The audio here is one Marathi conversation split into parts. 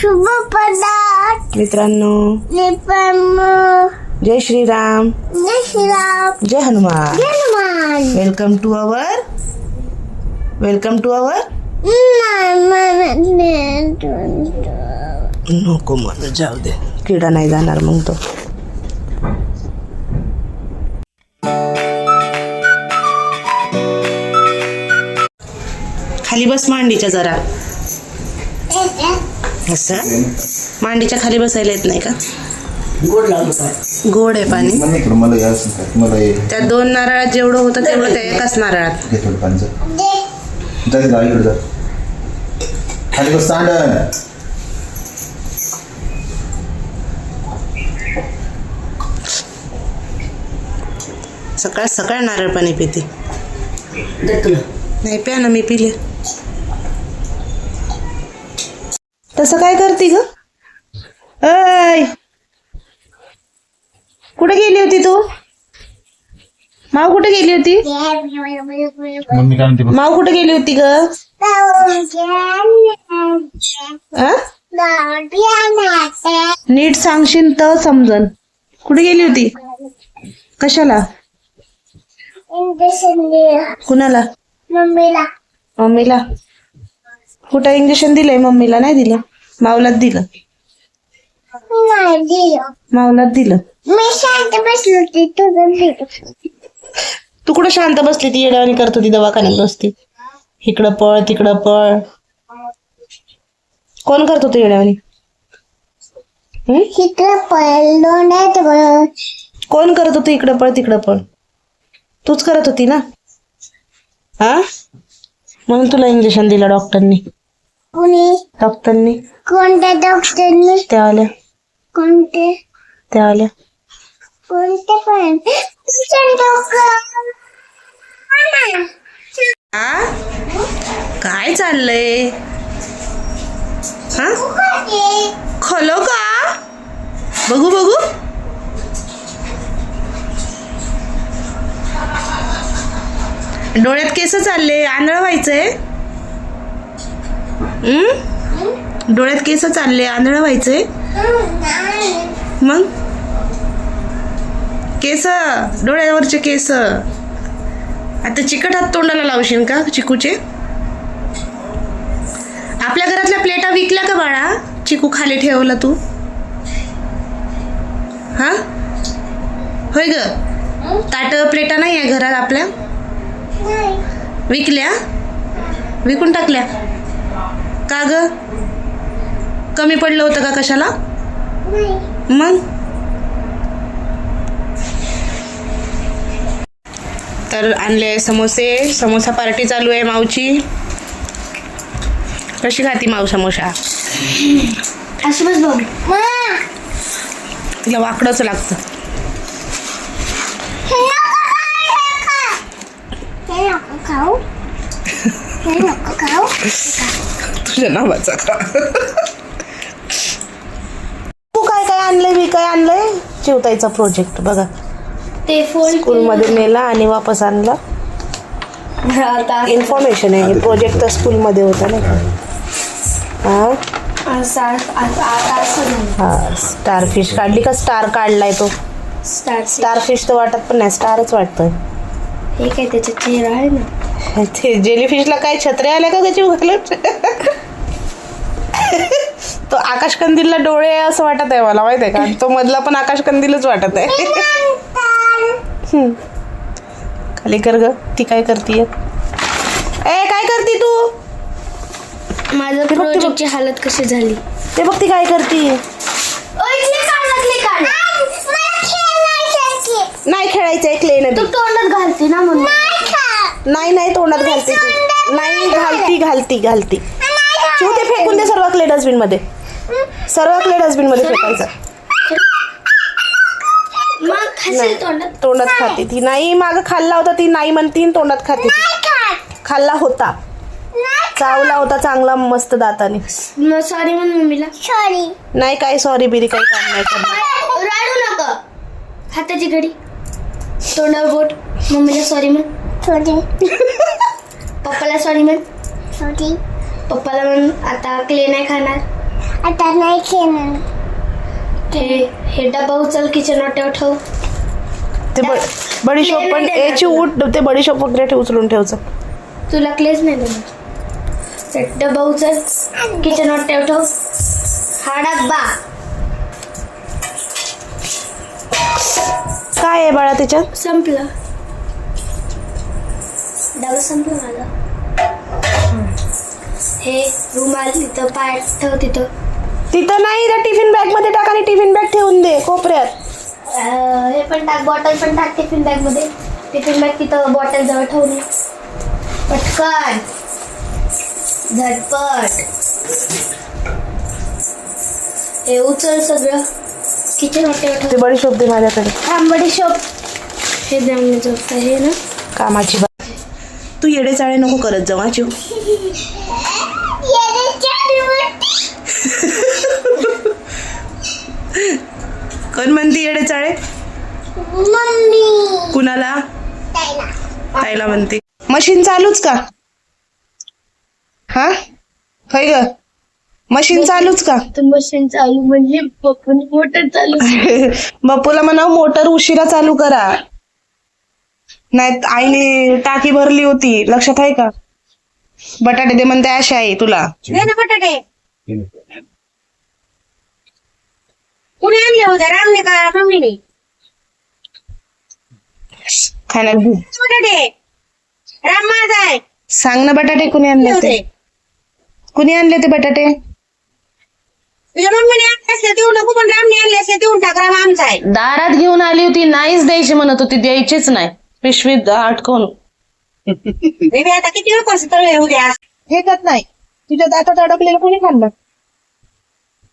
शुभ पदार्थ. मित्रांनो निपम जय श्रीराम. जय श्रीराम. जय हनुमान. जय Hanuman. Welcome to our welcome to our नको मला. जाऊ दे. किडा नाही जाणार मग तो. खाली बस मांडीच्या जरा. असं? मांडीच्या खाली बसायला येत नाही का? गोड आहे पाणी. मला मला त्या दोन नारळात जेवढं होतं तेवढं त्या एकाच नारळात. खाली बस सांड सकाळ सकाळ नारळ पाणी पिते. नाही प्या ना मी पिले. तसं काय करते ग? ऐ! कुठे गेली होती तू? माव कुठे गेली होती? मम्मी काय म्हणते माव कुठे गेली होती ग? नीट सांगशील तर समजन. कुठे गेली होती? कशाला? कुणाला? मम्मीला. मम्मीला. कुठं इंजेक्शन दिलंय मम्मीला? नाही दिलं. मावलात दिलं. नाही दिलं. मावलात दिलं मी शांत बसली होती तुझं दिलं तू कुठं शांत बसली? ती येड्यावानी करत होती दवाखान्यात बसती. इकडं पळ तिकडं पळ. कोण करत होतं येड्यावानी? हं? इकडं पडलो नाही तर कोण करत होतं इकडं पळ तिकडं पळ? तूच करत होती ना? हा? म्हणून तुला इंजेक्शन दिलं डॉक्टरनी कुणी? डॉक्टरनी? कोणत्या डॉक्टरने? त्या आल्या कोणते? त्या आल्या कोणते पण. तुझं डोकं. आ? काय चाललंय? हा? खलो का? बघू बघू. डोळ्यात केस चालले आंधळ व्हायचंय. हम्म? डोळ्यात केस चालले आंधळ व्हायचंय. मग? केस डोळ्यावरचे केस. आता चिकट हात तोंडाला लावशील का चिकूचे? आपल्या घरातल्या प्लेटा विकल्या का बाळा? चिकू खाली ठेवला तू. हा? होय ग. ताट प्लेटा नाही आहे घरात आपल्या? विकल्या? विकून टाकल्या? का ग? कमी पडलं होतं का कशाला? मग? तर आणले समोसे. समोसा पार्टी चालू आहे मावची कशी खाती माव समोसा? तिला वाकडंच लागतं. खाऊ खाऊ. नावाचा का? तू काय काय आणलंय मी काय आणलंय? चिवताईचा प्रोजेक्ट बघा. ते फोन स्कूलमध्ये नेला आणि वापस आणला. आता इन्फॉर्मेशन आहे प्रोजेक्ट तर स्कूलमध्ये होता नाही का? हा. हा? स्टार फिश काढली का? स्टार काढलाय तो. स्टार स्टार फिश तर वाटत पण नाही स्टारच वाटतोय. हे काय त्याचा चेहरा आहे ना? ते जेलीफिशला काय छत्र्या आल्या का त्याची घालत तो आकाश कंदीलला डोळे असं वाटत आहे मला माहीत आहे का? तो मधला पण आकाश कंदीलच वाटत आहे. खाली कर ग ती काय करतीये ए काय करती तू? माझं. प्रोजेक्टची हालत कशी झाली? ते बघ ती काय करती नाही खेळायचं क्ले तू नदी तोंडात घालते ना म्हणून. नाही नाही तोंडात घालते ती. नाही घालती घालती घालती. तू ते फेकून दे सर्व क्ले डस्टबिनमध्ये. सर्व क्ले डस्टबिनमध्ये फेकायचं. तोंडात? तोंडात खाते ती. नाही माग खाल्ला होता ती नाही म्हणती आणि तोंडात खाते ती. खाल्ला होता. चावला होता चांगला मस्त दाताने. सॉरी म्हण मम्मीला. सॉरी नाही काय सॉरी बिरी काही काम नाही करणार. राडू नका. हाताची घडी तोंडावर बोट. मम्मीला सॉरी म्हण. सॉरी पप्पाला सॉरी म्हण. सॉरी पप्पाला म्हण आता क्ले नाही खाणार. आता नाही खेळणार. हे हे डबा उचल किचन वाट्यावर ठेव. ते ब- बडीशोप पण याची उठ ते बडीशोप वगैरे ठेव उचलून ठेवचं तुला क्लेच नाही देणार. ते डबा उचल किचन वाट्यावर ठेव. हा डब्बा. काय आहे बाळा त्याच्यात संपलं. डबा संपला माझा. हे रुमाल तिथं पाय ठेव तिथं. तिथं नाही त्या टिफिन बॅगमध्ये टाक आणि टिफिन बॅग ठेवून दे कोपऱ्यात. अं, हे पण टाक बॉटल पण टाक टिफिन बॅगमध्ये टिफिन बॅग तिथं बॉटल जवळ ठेवून. ये. पटकन. झटपट. हे उचल सगळं. किचन वाट्यावर ते ठेव. बडीशोप दे माझ्याकडे. तांबडी शॉप हे द्यावं झोपतं हे ना. कामाची बा तू येडे चाळे नको करत जाऊ हा चिव. कुणाला? ताईला. म्हणते. मशीन चालूच का? हा? होय ग. मशीन चालूच का? तर मशीन चालू म्हणजे पप्पून मोटर चालू बापूला म्हणा मोटर उशिरा चालू करा. नाही आईने टाकी भरली होती. लक्षात आहे का? बटाटे दे म्हणते अशा आहे तुला. बटाटे. कुणी आणले होते? रामने का मम्मीने खाण्यात घे. बटाटे. राम माझा आहे. सांग ना बटाटे कुणी आणले होते? ते कुणी आणले ते बटाटे? तुझ्या मम्मीने आणले असले देऊ नको पण रामने आणले असले देऊन टाक. राम आमचा आहे. दारात घेऊन आली होती नाहीच द्यायची म्हणत होती द्यायचीच नाही. पिशवीत अटकवून बेबी आता किती वेळ कसं तळ उद्या फेकत नाही. तुझ्या दातात अडकलेलं कोणी खाल्लं?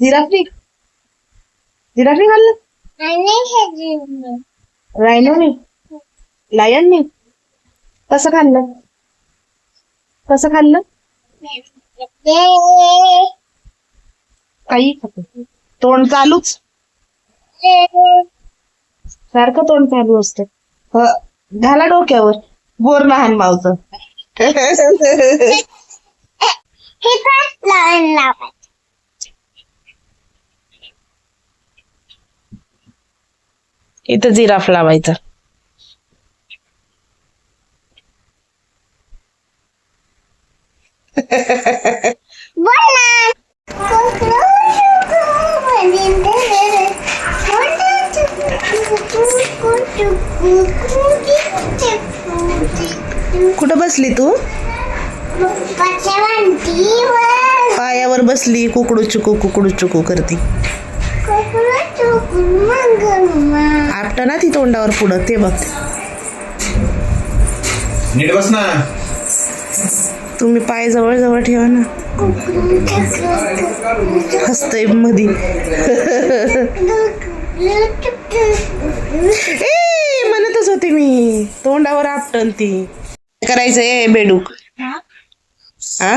जिराफी जिराफी खाल्लं? रायनोनी? लायननी. कसं खाल्लं? कसं खाल्लं? काही खात तोंड चालूच. सारखं तोंड चालू असतं. घाला डोक्यावर. बोर लहान मावच. इथं जिराफ लावायचा. कुठं बसली तू? पायावर बसली कुकडू चुकू कुकडू चुकू करती. आपट ना ती तोंडावर पुढं ते बघ. नीट बस ना. तुम्ही पाय जवळ जवळ ठेवा ना. हसतय मधी. ए म्हणतच होते मी. तोंडावर आपटन ती. करायचंय बेडूक हा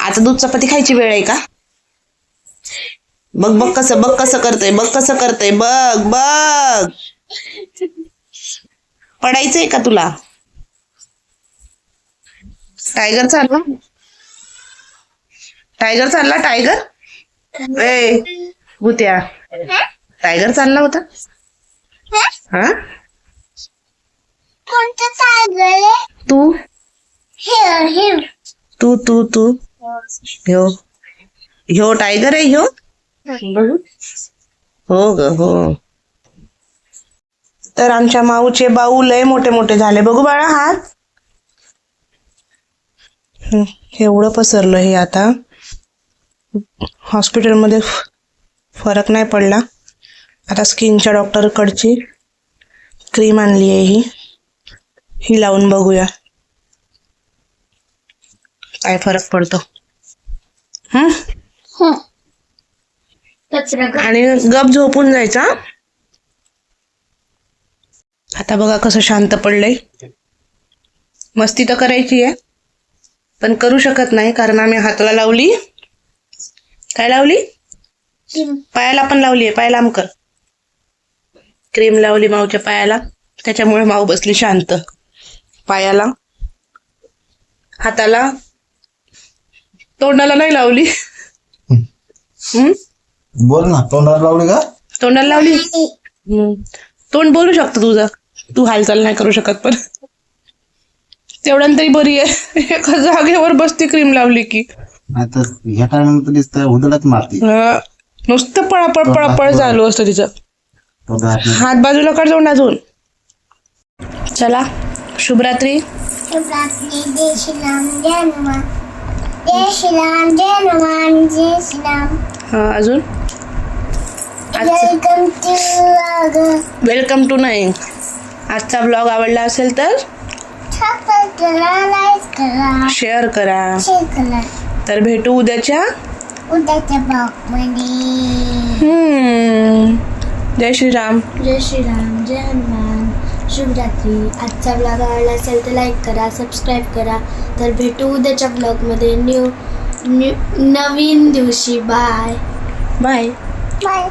आता दूध चपाती खायची वेळ आहे का? बघ बघ कसं बघ कसं करतय बघ कसं करतय. बघ बघ. पडायचंय का तुला? टायगर चालला? टायगर चालला टायगर ए भूत्या. टायगर चालला होता? हा? तू? तू तू तू. ह्यो. ह्यो टायगर आहे ह्यो? हो ग हो. तर आमच्या माऊचे बाऊ लय मोठे मोठे झाले. बघू बाळा हात. हं, एवढं पसरलं हे आता. हॉस्पिटलमध्ये फरक नाही पडला. आता स्किनच्या डॉक्टरकडची क्रीम आणली आहे ही. ही लावून बघूया. काय फरक पडतो. आणि गप झोपून जायचा? आता बघा कसं शांत पडलंय. मस्ती तर करायची आहे. पण करू शकत नाही कारण आम्ही हाताला लावली. काय लावली? पायाला पण लावली आहे पाय लांब कर. क्रीम लावली माऊच्या पायाला. त्याच्यामुळे माऊ बसली शांत. पायाला. हाताला. तोंडाला नाही लावली. हम्म? बोल ना तोंडाला लावली का? तोंडाला लावली? हम्म. तोंड बोलू शकतो तुझं. तू हालचाल नाही करू शकत पण. तेवढ्यानं तरी बरी आहे. एका जागेवर बसती क्रीम लावली की. नाही तर ह्या टायमाला दिसतं उदळच मारती. हा. नुसतं पळापळ पळापळ चालू असतं तिचं. तो दात हात बाजूला कर जाऊन अजून. चला शुभरात्री. शिवरात्री जय श्रीराम जय हनुमान. जय श्रीराम जय हनुमान जय श्रीराम. हा अजून? वेलकम टू वेलकम टू नाही आजचा ब्लॉग आवडला असेल तर करा लाईक करा. शेअर करा. शेअर करा. तर भेटू उद्याच्या? उद्याच्या ब्लॉगमध्ये हम्म. जय श्रीराम. जय श्रीराम जय हनुमान. शुभरात्री. आजचा ब्लॉग आवडला असेल तर लाईक करा सबस्क्राईब करा. तर भेटू उद्याच्या ब्लॉगमध्ये न्यू न्यू नवीन दिवशी. Bye bye bye